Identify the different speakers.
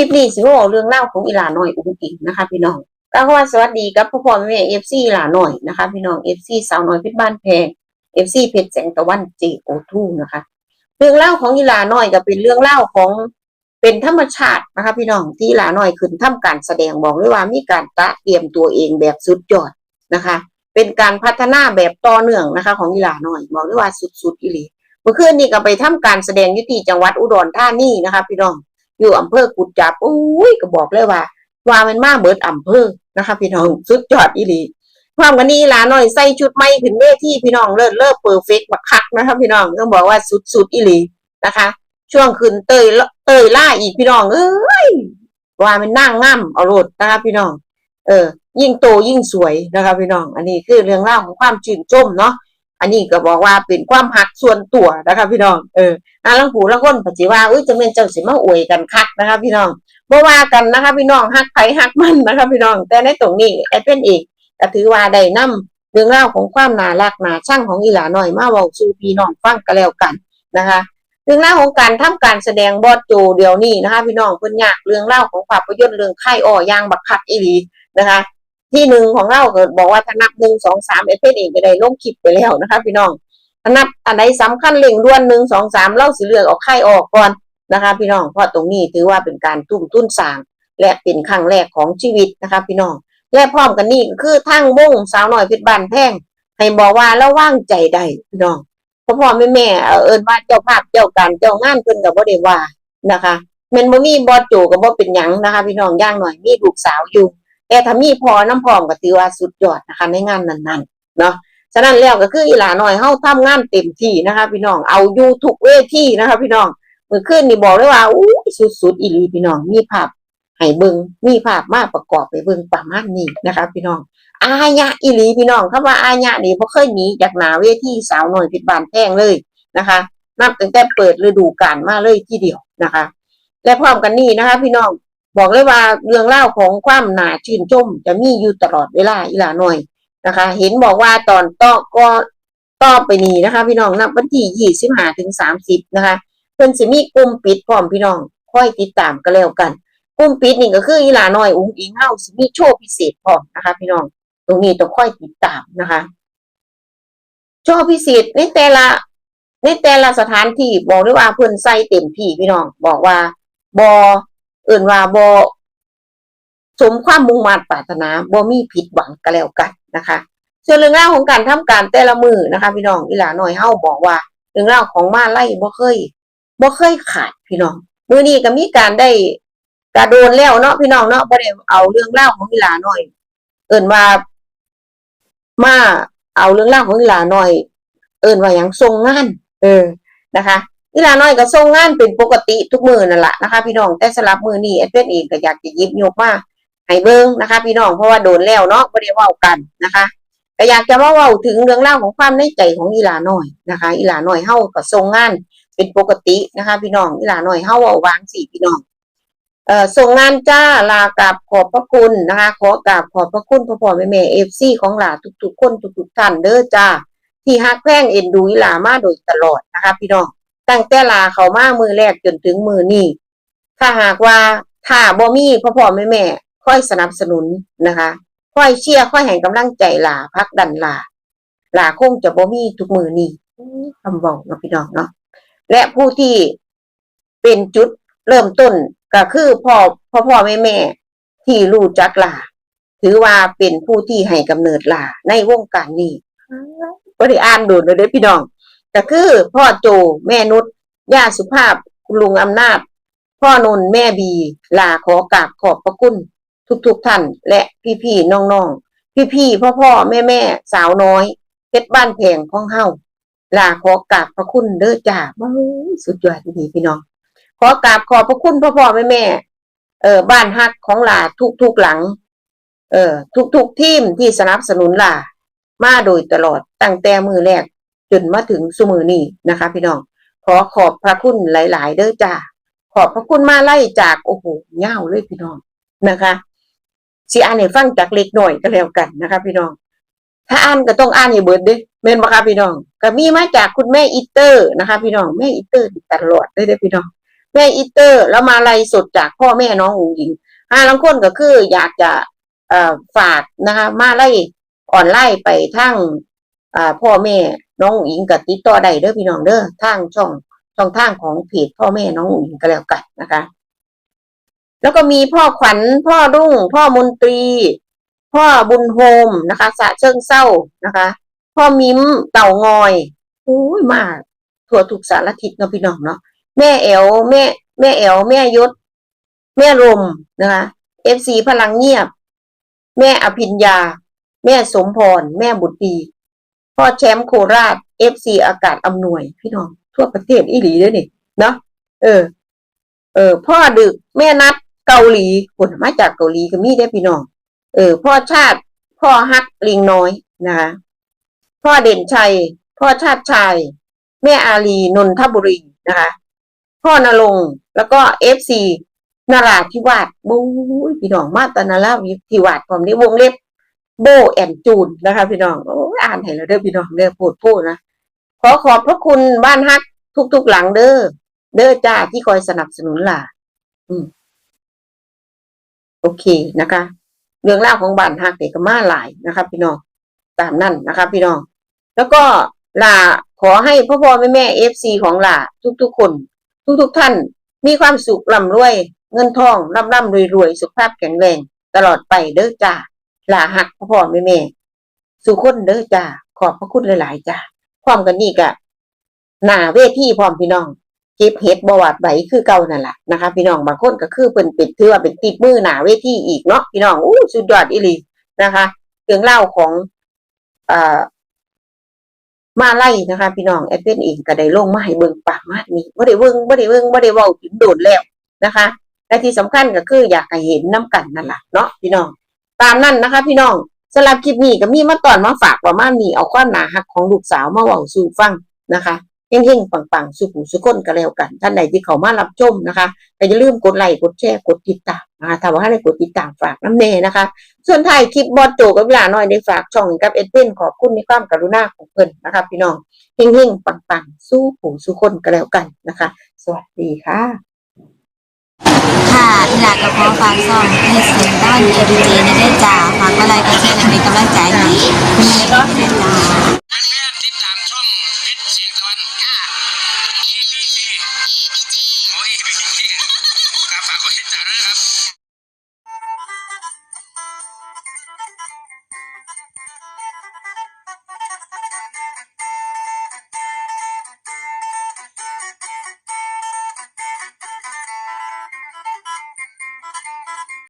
Speaker 1: ลิปนี้สิว่าเรื่องเล่าของอีหลาหน่อยอุ้งอิงนะคะ พี่น้องก็ว่าสวัสดีกับพ่อพ่อแม่เอฟซีหลาหน่อยนะคะ พี่น้องเอฟซีสาวน้อยเพชรบ้านแพงเอฟซีเพชรแสงตะวันเจโอทูนะคะ เรื่องเล่าของอีหลาหน่อยก็เป็นเรื่องเล่าของเป็นธรรมชาตินะคะ พี่น้องที่หลาหน่อยขึ้นทำการแสดงบอกเลยว่ามีการตะเตรียมตัวเองแบบสุดยอดนะคะ เป็นการพัฒนาแบบต่อเนื่องนะคะ ของอีหลาหน่อยบอกเลยว่าสุดๆอีหลีเมื่อคืนนี้ก็ไปทำการแสดงยุติจังหวัดอุดรธานีนะคะ พี่น้อง อยู่อำเภอกุดจับโอ้ยก็บอกเลยว่า ว่ามันมาเบิดอำเภอนะคะพี่น้องสุดยอดอีหลีความกันนี้ลาหน่อยใส่ชุดใหม่ขึ้นเวทีพี่น้องเลิศเลิศเพอร์เฟกต์บักคักนะคะพี่น้องต้องบอกว่าสุดสุดอีหลีนะคะ ช่วงขึ้นเตยเตยล่าอีกพี่น้องเอ้ยว่ามันนั่งง่ำเอาโลดนะคะพี่น้อง เออ ยิ่งโตยิ่งสวยนะคะพี่น้อง อันนี้คือเรื่องเล่าวของความชื่นชมเนาะ อันนี้ก็บอกว่าเป็นความหักส่วนตัวนะคะพี่น้อง เอออาลังผูละคนปฏิว่าอุ้ยจะเป็นเจ้าสิมาอวยกันคักนะคะพี่น้องบ่ว่ากันนะคะพี่น้องฮักไผฮักมันนะคะพี่น้อง แต่ในตรงนี้ไอ้เป็นเอกก็ถือว่าได้นํเรื่องราของความน่ารักน่าช่างของอีหลาหน้อยมาเว้าสู่พี่น้องฟังก็แล้วกันนะคะ เรื่องราของการทำการแสดงบอดโจเดี๋ยวนี้นะคะ พี่น้องเพิ่นยากเรื่องเล่าของภาพยนตร์เรื่องค่อ้อยางบักคักอีหลีนะคะ ที่หนึ่งของเราก็บอกว่าถ้านับหนึ่งสองสามไอ้เป็นเอกก็ได้ลงคลิปไปแล้วนะคะพี่น้องอันนับอันใดสำคัญเร่งด่วนหนึ่งสองสามเล่าสิเลือกเอาไข่ออกก่อนนะคะ พี่น้องเพราะตรงนี้ถือว่าเป็นการตุ้มตุ้นสางและเป็นครั้งแรกของชีวิตนะคะพี่น้องและพร้อมกันนี่คือทั้งวงสาวหน่อยเพชรบานแพงให้บอกว่าแล้วว่างใจได้พี่น้องพ่อพ่อแม่แม่เออเอินว่าเจ้าภาพเจ้าการเจ้างานเพิ่นกับบ่ได้ว่านะคะแม่นบ่มีบอโจก็บ่เป็นหยังนะคะ พี่น้องย่างหน่อยมีลูกสาวอยู่ แต่ถ้ามีพอน้ำพร้อมก็ถือว่าสุดยอดนะคะในงานนั้นๆเนาะฉะนั้นแล้วก็คืออีหลาหน่อยเฮาทำงานเต็มที่นะคะ พี่น้องเอาอยู่ทุกเวทีนะคะ พี่น้องเมื่อคืนนี่บอกเลยว่าอู้สุดๆอีหลีพี่น้องมีภาพให้เบิ่งมีภาพมาประกอบไปเบิ่งประมาณนี้นะคะ พี่น้องอาญะอีหลีพี่น้องคำว่าอาญะนี่บ่เคยหนีจากหนาเวทีสาวหน่อยเพชรบานแพงเลยนะคะ นับตั้งแต่เปิดฤดูกาลมาเลยทีเดียวนะคะ และพร้อมกันนี้นะคะ พี่น้อง บอกเลยว่าเรื่องเล่าของความหนาชื่นชมจะมีอยู่ตลอดเวลาอีหลาหน่อยนะคะ เห็นบอกว่าตอนต่อก็ต่อไปนี้นะคะ พี่น้องนับวันที่ยี่สิบห้าถึงสามสิบนะคะเพิ่อนสิมีกลุ่มปิดพร้อมพี่น้องค่อยติดตามก็แล้วกันกลุ่มปิดนี่ก็คืออีหลาหน้อยอุ้งอิงเฮาสิมีโชว์พิเศษพร้อมนะคะ พี่น้อง ตรงนี้ต้องค่อยติดตามนะคะ โชว์พิเศษในแต่ละในแต่ละสถานที่บอกได้ว่าเพิ่อนใส่เต็มที่พี่น้อง บอกว่าบอ เอื่นว่าบอสมความมุ่งมั่นปรารถนาบ่มีผิดหวังก็แล้วกันนะคะ ส่วนเรื่องราวของการทำการแต่ละมือนะคะ พี่น้องอีหลาหน้อยเฮาบอกว่า เรื่องราวของมาไล่บ่เคยบ่เคยขาดพี่น้องมือนี้ก็มีการได้กระโดนแล้วเนาะพี่น้องเนาะบ่ได้เอาเรื่องราวของอีหลาหน้อย เอิ้นว่ามาเอาเรื่องราวของอีหลาหน้อย เอิ้นว่ายังส่งงาน เออนะคะ อีหลาน้อยก็ส่งงานเป็นปกติทุกมือนั่นแหละนะคะ พี่น้องแต่สำหรับมือนี้แอดเป็นเองก็อยากจะยิบยกมาให้เบิ่งนะคะ พี่น้องเพราะว่าโดนแล้วเนาะบ่ได้เว้ากันนะคะก็อยากจะมาเว้าถึงเรื่องราของความในใจของอีหลาน้อยนะคะ อีหลาน้อยเฮาก็ส่งงานเป็นปกตินะคะ พี่น้องอีหลาน้อยเฮาเว้าวางสิพี่น้องเอ่อส่งงานจ้าลากราบขอบพระคุณนะคะ ขอกราบขอบพระคุณพ่อพ่อแม่แม่ FC ของหลาทุกๆคนทุกๆท่านเด้อจ้าที่ฮักแพงเอ็นดูอีหลามาโดยตลอดนะคะ พี่น้อง ตั้งแต่ลาเขามามือแรกจนถึงมือนี้ถ้าหากว่าถ้าบ่มีพ่อพ่อแม่แม่ค่อยสนับสนุนนะคะค่อยเชียร์ค่อยให้กำลังใจหลาพักดันหลาหลาคงจะบ่มีทุกมือนี้คำบอกเนาะพี่น้องเนาะและผู้ที่เป็นจุดเริ่มต้นก็คือพ่อพ่อพ่อแม่แม่ที่รู้จักหลาถือว่าเป็นผู้ที่ให้กำเนิดหลาในวงการนี้ก็ได้อ่านดูเลยเด้อพี่น้อง ก็คือพ่อโจแม่นุชย่าสุภาพคุณลุงอำนาจ พ่อนนท์แม่บีลาขอกราบขอบพระคุณทุกๆท่านและพี่ๆน้องๆพี่ๆพ่อๆแม่ๆสาวน้อยเพชรบ้านแพงของเฮาลาขอกราบพระคุณเด้อจ้าสุดยอดดีพี่น้อง ขอกราบขอบพระคุณพ่อๆแม่ๆเออบ้านฮักของลาทุกๆหลัง เออทุกๆทีมที่สนับสนุนลามาโดยตลอดตั้งแต่มือแรก จนมาถึงสมือนี้นะคะ พี่น้องขอขอบพระคุณหลาย ๆ เด้อจ้าขอบพระคุณมาไล่จากโอ้โหเง่าวเลยพี่น้องนะคะสิอ่านให้ฟังจากเล็กหน่อยก็แล้วกันนะคะ พี่น้อง ถ้าอ่านก็ต้องอ่านให้เบิดเด้แม่นบ่คะพี่น้อง ก็มีมาจากคุณแม่อีเตอร์นะคะ พี่น้องแม่อีเตอร์ตลอดเลยเด้พี่น้อง แม่อีเตอร์ แล้วมาไล่สดจากพ่อแม่น้องอุ๋งอิงห้าลังคนก็คืออยากจะฝากนะคะ มาไล่ออนไลน์ไปทั้งพ่อแม่ น้องอิงกับติดต่อได้เด้อพี่น้องเด้อทางช่องช่องทางของเพจพ่อแม่น้องอิงก็แล้วกันนะคะ แล้วก็มีพ่อขวัญพ่อรุ่ง พ่อมนตรี พ่อบุญโฮมนะคะสะเชิงเศร้านะคะ พ่อมิมเต่างอยอุ้ยมากทั่วทุกสารทิศเนาะพี่น้องเนาะแม่แอวแม่แม่แอวแม่ยศ แม่รมนะคะเอฟซีพลังเงียบ แม่อภิญญา แม่สมพร แม่บุตรี พ่อแชมป์โคราชเอฟซีอากาศอำนวย พี่น้อง ทั่วประเทศอีหลีเลยนี่เนาะเออ เออ พ่อดึกแม่นัดเกาหลีคนมาจากเกาหลีก็มีได้พี่น้อง เออ พ่อชาติ พ่อฮักลิงน้อยนะคะพ่อเด่นชัย พ่อชาติชายแม่อาลีนนทบุรีนะคะ พ่อนรงแล้วก็เอฟซีนาราธิวาสบู๊ยพี่น้องมาตานาราธิวาสผมนี้วงเล็บโบแอนจูนนะคะ พี่น้องานให้เราเด้อพี่น้องเด้อพูดพูดนะขอขอบพระคุณบ้านฮักทุกๆหลังเด้อเด้อจ้าที่คอยสนับสนุนล่ะ อืม โอเคนะคะ เรื่องเล่าของบ้านฮักเด็กก็มาหลายนะคะพี่น้องตามนั่นนะคะพี่น้องแล้วก็ลาขอให้พ่อพ่อแม่แม่เอฟซีของลาทุกๆคน ทุกๆท่าน มีความสุขร่ำรวย เงินทองร่ำร่ำรวยรวยสุขภาพแข็งแรงตลอดไปเด้อจ้าลาหักพ่อพ่อแม่แม่ สุขคนเด้อจ้าขอบพระคุณหลาย ๆ จ้าพร้อมกันนี่กะหน้าเวทีพร้อมพี่น้องเก็บเห็ดบวาดไหวคือเก่านั่นแหละนะคะ พี่น้องบางคนก็คือเป็นเป็นถือว่าเป็นติดมือหนาเวทีอีกเนาะพี่น้องอู้สุดยอดอีหลีนะคะเรื่องเล่าของอ่ามาไล่นะคะ พี่น้องแอดเป็นเองก็ได้ลงมาให้เบิ่งป่ามาดนี้บ่ได้เบิ่งบ่ได้เบิ่งบ่ได้เว้าถึงโดดแล้วนะคะและที่สำคัญก็คืออยากให้เห็นน้กันนั่นแหละเนาะพี่น้อง ตามนั้นนะคะ พี่น้อง สำหรับคลิปนี้ก็มีมาตอนมาฝากประมาณนี้เอาความหนาหักของลูกสาวมาเว้าสู่ฟังนะคะเฮงๆปังๆสุขุสุขคนก็แล้วกัน ท่านใดที่เขามารับชมนะคะก็อย่าลืมกดไลค์กดแชร์กดติดตามนะคะถ้าว่าให้กดติดตามฝากน้ำเนนะคะ ส่วนท้ายคลิปบอสโจกับเวลาหน้อยได้ฝากช่องกับเอ็ดเป็นขอบคุณในความกรุณาของเพิ่นนะคะพี่น้องเฮงๆปังๆสู้ผู้สู้คนก็แล้วกันนะคะ สวัสดีค่ะ
Speaker 2: ค่ะที่หลักก็ขอฝากซ่องให้เสียงต้อนเอดีจีในได้จ่า ฝากก็ไลค์ก็ใช่เลยเป็นกำลังใจให้คุณแม่ก็เล่
Speaker 3: นนะ